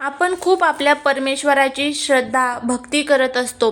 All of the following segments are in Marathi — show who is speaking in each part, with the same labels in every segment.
Speaker 1: आपण खूप आपल्या परमेश्वराची श्रद्धा भक्ती करत असतो.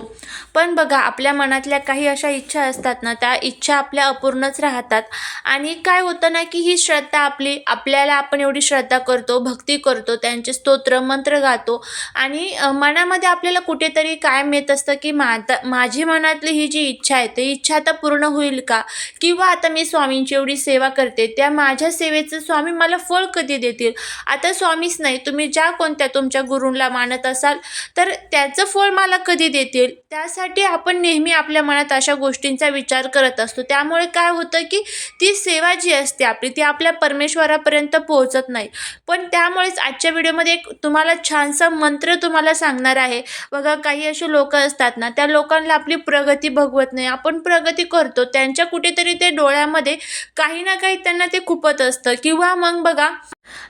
Speaker 1: पण बघा आपल्या मनातल्या काही अशा इच्छा असतात ना त्या इच्छा आपल्या अपूर्णच राहतात. आणि काय होतं ना की ही श्रद्धा आपली आपल्याला आपण एवढी श्रद्धा करतो भक्ती करतो त्यांचे स्तोत्र मंत्र गातो. आणि मनामध्ये आपल्याला कुठेतरी काय मिळत असतं की माता माझी मनातली ही जी इच्छा आहे ती इच्छा आता पूर्ण होईल का? किंवा आता मी स्वामींची एवढी सेवा करते त्या माझ्या सेवेचं स्वामी मला फळ कधी देतील? आता स्वामीच नाही तुम्ही ज्या कोणत्या तुमच्या गुरूंला मानत असाल तर त्याचं फळ मला कधी देतील? त्यासाठी आपण नेहमी आपल्या मनात अशा गोष्टींचा विचार करत असतो. त्यामुळे काय होतं की ती सेवा जी असते आपली ती आपल्या परमेश्वरापर्यंत पोहोचत नाही. पण त्यामुळेच आजच्या व्हिडिओमध्ये एक तुम्हाला छानसा मंत्र तुम्हाला सांगणार आहे. बघा काही असे लोक असतात ना त्या लोकांना आपली प्रगती भगवत नाही. आपण प्रगती करतो त्यांच्या कुठेतरी ते डोळ्यामध्ये काही ना काही त्यांना ते खुपत असतं. किंवा मग बघा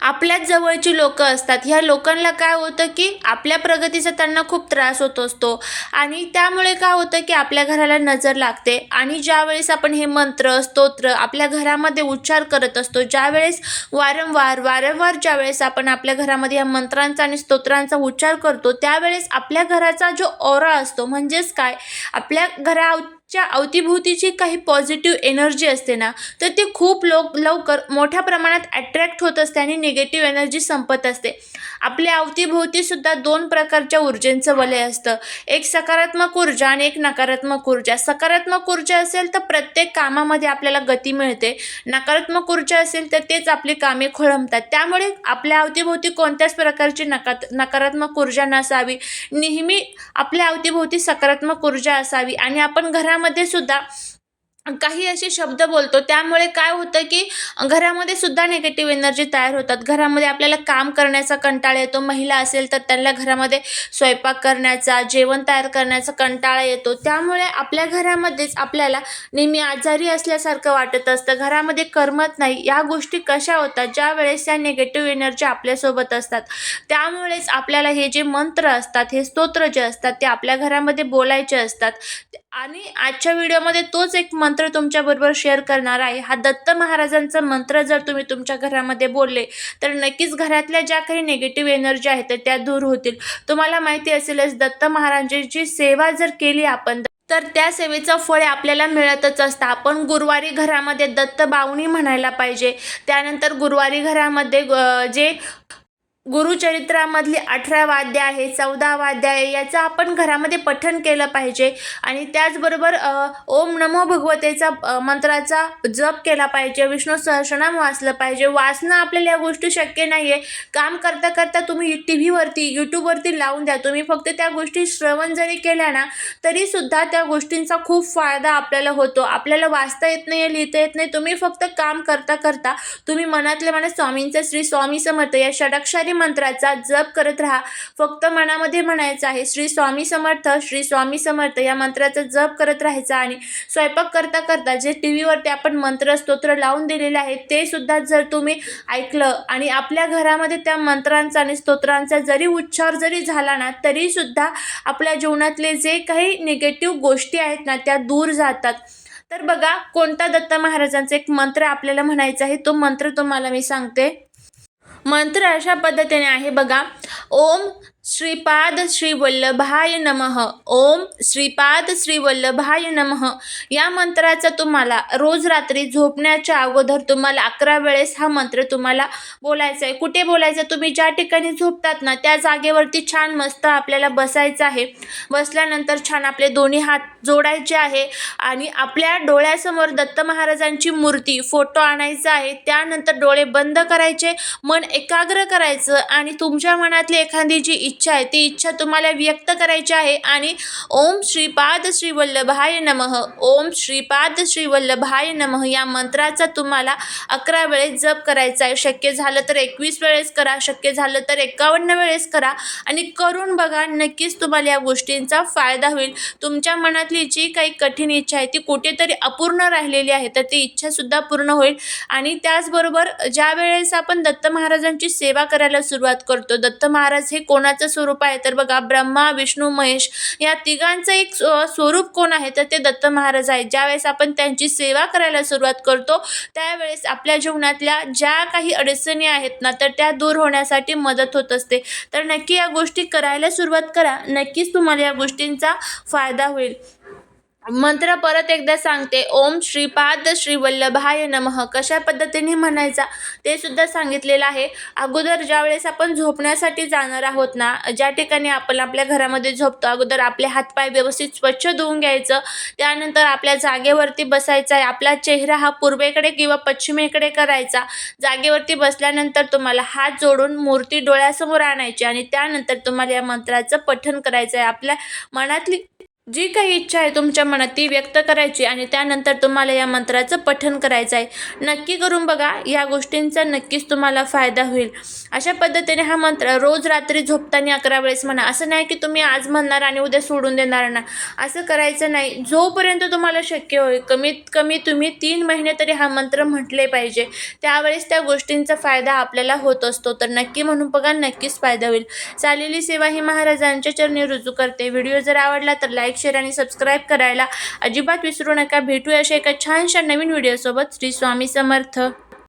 Speaker 1: आपल्याच जवळची लोक असतात. ह्या लोकांना काय होतं की आपल्या प्रगतीचा त्यांना खूप त्रास होत असतो. आणि त्यामुळे काय होतं की आपल्या घराला नजर लागते. आणि ज्यावेळेस आपण हे मंत्र स्तोत्र आपल्या घरामध्ये उच्चार करत असतो ज्यावेळेस वारंवार वारंवार ज्यावेळेस आपण आपल्या घरामध्ये या मंत्रांचा आणि स्तोत्रांचा उच्चार करतो त्यावेळेस आपल्या घराचा जो ओरा असतो म्हणजेच काय? आपल्या घरा च्या अवतीभोवतीची काही पॉझिटिव्ह एनर्जी असते ना तर ती खूप लोक लवकर मोठ्या प्रमाणात अट्रॅक्ट होत असते आणि निगेटिव्ह एनर्जी संपत असते. आपल्या अवतीभोवतीसुद्धा दोन प्रकारच्या ऊर्जेंचं वलय असतं. एक सकारात्मक ऊर्जा आणि एक नकारात्मक ऊर्जा. सकारात्मक ऊर्जा असेल तर प्रत्येक कामामध्ये आपल्याला गती मिळते. नकारात्मक ऊर्जा असेल तर तेच आपली कामे खोळंबतात. त्यामुळे आपल्या अवतीभोवती कोणत्याच प्रकारची नका नकारात्मक ऊर्जा नसावी. नेहमी आपल्या अवतीभोवती सकारात्मक ऊर्जा असावी आणि आपण घरामध्ये त्यामध्ये सुद्धा काही असे शब्द बोलतो त्यामुळे काय होतं की घरामध्ये सुद्धा निगेटिव्ह एनर्जी तयार होतात. घरामध्ये आपल्याला काम करण्याचा कंटाळा येतो महिला असेल तर त्यांना घरामध्ये स्वयंपाक करण्याचा जेवण तयार करण्याचा कंटाळा येतो. त्यामुळे आपल्या घरामध्येच आपल्याला नेहमी आजारी असल्यासारखं वाटत असतं. घरामध्ये करमत नाही या गोष्टी कशा होतात? ज्या वेळेस या निगेटिव्ह एनर्जी आपल्यासोबत असतात. त्यामुळेच आपल्याला हे जे मंत्र असतात हे स्तोत्र जे असतात ते आपल्या घरामध्ये बोलायचे असतात. आणि आजच्या व्हिडिओमध्ये तोच एक मंत्र तुमच्याबरोबर शेअर करणार आहे. हा दत्त महाराजांचा मंत्र जर तुम्ही तुमच्या घरामध्ये बोलले तर नक्कीच घरातल्या ज्या काही निगेटिव्ह एनर्जी आहेत तर त्या दूर होतील. तुम्हाला माहिती असेलच दत्त महाराजांची सेवा जर केली आपण तर त्या सेवेचं फळ आपल्याला मिळतच असतं. आपण गुरुवारी घरामध्ये दत्त बावणी म्हणायला पाहिजे. त्यानंतर गुरुवारी घरामध्ये जे गुरुचरित्रामधली अठरा वाद्य आहे चौदा वाद्य आहे याचं आपण घरामध्ये पठण केलं पाहिजे. आणि त्याचबरोबर ओम नमो भगवतेचा मंत्राचा जप केला पाहिजे विष्णू सहस्रनाम वाचलं पाहिजे. वाचणं आपल्याला या गोष्टी शक्य नाही आहे काम करता करता तुम्ही टी व्हीवरती यूट्यूबवरती लावून द्या. तुम्ही फक्त त्या गोष्टी श्रवण जरी केल्या ना तरीसुद्धा त्या गोष्टींचा खूप फायदा आपल्याला होतो. आपल्याला वाचता येत नाही लिहिता येत नाही. तुम्ही फक्त काम करता करता तुम्ही मनातल्या मनात स्वामींचं श्री स्वामी समर्थ या षडक्षारी मंत्राचा जप करत राहा. फक्त मनामध्ये म्हणायचं आहे श्री स्वामी समर्थ श्री स्वामी समर्थ या मंत्राचा जप करत राहायचा आणि स्वयंपाक करता करता जे टी व्हीवरती आपण मंत्र स्तोत्र लावून दिलेले आहे ते सुद्धा जर तुम्ही ऐकलं आणि आपल्या घरामध्ये त्या मंत्रांचा आणि स्तोत्रांचा जरी उच्चार जरी झाला ना तरीसुद्धा आपल्या जीवनातले जे काही निगेटिव्ह गोष्टी आहेत ना त्या दूर जातात. तर बघा कोणता दत्त महाराजांचा एक मंत्र आपल्याला म्हणायचा आहे तो मंत्र तुम्हाला मी सांगते. मंत्र अशा पद्धतीने आहे बघा. ओम श्रीपाद श्री वल्लभाय नमः. ओम श्रीपाद श्री वल्लभाय नमः. या मंत्राचा तुम्हाला रोज रात्री झोपण्याच्या अगोदर तुम्हाला अकरा वेळेस हा मंत्र तुम्हाला बोलायचा आहे. कुठे बोलायचं? तुम्ही ज्या ठिकाणी झोपतात ना त्या जागेवरती छान मस्त आपल्याला बसायचं आहे. बसल्यानंतर छान आपले दोन्ही हात जोडायचे आहे आणि आपल्या डोळ्यासमोर दत्त महाराजांची मूर्ती फोटो आणायचा आहे. त्यानंतर डोळे बंद करायचे मन एकाग्र करायचं आणि तुमच्या मनातली एखादी जी इच्छा आहे. ती इच्छा तुम्हाला व्यक्त करायची आहे. आणि ओम श्रीपाद श्री वल्लभाय नमः. ओम श्रीपाद श्री वल्लभाय नमः या मंत्राचा तुम्हाला अकरा वेळेस जप करायचा आहे. शक्य झालं तर एकवीस वेळेस करा. शक्य झालं तर एकावन्न वेळेस करा. आणि करून बघा नक्कीच तुम्हाला या गोष्टींचा फायदा होईल. तुमच्या मनातली जी काही कठीण इच्छा आहे ती कुठेतरी अपूर्ण राहिलेली आहे तर ती इच्छासुद्धा पूर्ण होईल. आणि त्याचबरोबर ज्या वेळेस आपण दत्त महाराजांची सेवा करायला सुरुवात करतो दत्त महाराज हे कोणाचं स्वरूप आहे. तर बघा ब्रह्मा विष्णू महेश या तिघांचं एक स्व- स्वरूप कोण आहे? तर ते दत्त महाराज आहे ज्यावेळेस आपण त्यांची सेवा करायला सुरुवात करतो त्यावेळेस आपल्या जीवनातल्या ज्या काही अडचणी आहेत ना तर त्या दूर होण्यासाठी मदत होत असते. तर नक्की या गोष्टी करायला सुरुवात करा. नक्कीच तुम्हाला या गोष्टींचा फायदा होईल. मंत्र परत एकदा सांगते. ओम श्रीपाद श्री वल्लभाय नमः. कशा पद्धतीने म्हणायचा? ते सुद्धा सांगितलेलं आहे. अगोदर ज्यावेळेस आपण झोपण्यासाठी जाणार आहोत ना ज्या ठिकाणी आपण आपल्या घरामध्ये झोपतो अगोदर आपले हातपाय व्यवस्थित स्वच्छ धुवून घ्यायचं. त्यानंतर आपल्या जागेवरती बसायचं आहे. आपला चेहरा हा पूर्वेकडे किंवा पश्चिमेकडे करायचा. जागेवरती बसल्यानंतर तुम्हाला हात जोडून मूर्ती डोळ्यासमोर आणायची आणि त्यानंतर तुम्हाला या मंत्राचं पठण करायचं आहे. आपल्या मनातली जी काही इच्छा आहे तुमच्या मनात ती व्यक्त करायची आणि त्यानंतर तुम्हाला या मंत्राचं पठन करायचं आहे. नक्की करून बघा या गोष्टींचा नक्कीच तुम्हाला फायदा होईल. अशा पद्धतीने हा मंत्र रोज रात्री झोपताना अकरा वेळेस म्हणा. असं नाही की तुम्ही आज म्हणणार आणि उद्या सोडून देणार ना. असं करायचं नाही. जोपर्यंत तुम्हाला शक्य होईल कमीत कमी तुम्ही तीन महिने तरी हा मंत्र म्हटले पाहिजे. त्यावेळेस त्या गोष्टींचा फायदा आपल्याला होत असतो. तर नक्की म्हणून बघा नक्कीच फायदा होईल. चालेली सेवा ही महाराजांच्या चरणी रुजू करते. व्हिडिओ जर आवडला तर लाईक लाईक शेअर आणि सबस्क्राईब करायला अजिबात विसरू नका. भेटूया अशा एका छानशा नवीन व्हिडिओसोबत श्री स्वामी समर्थ.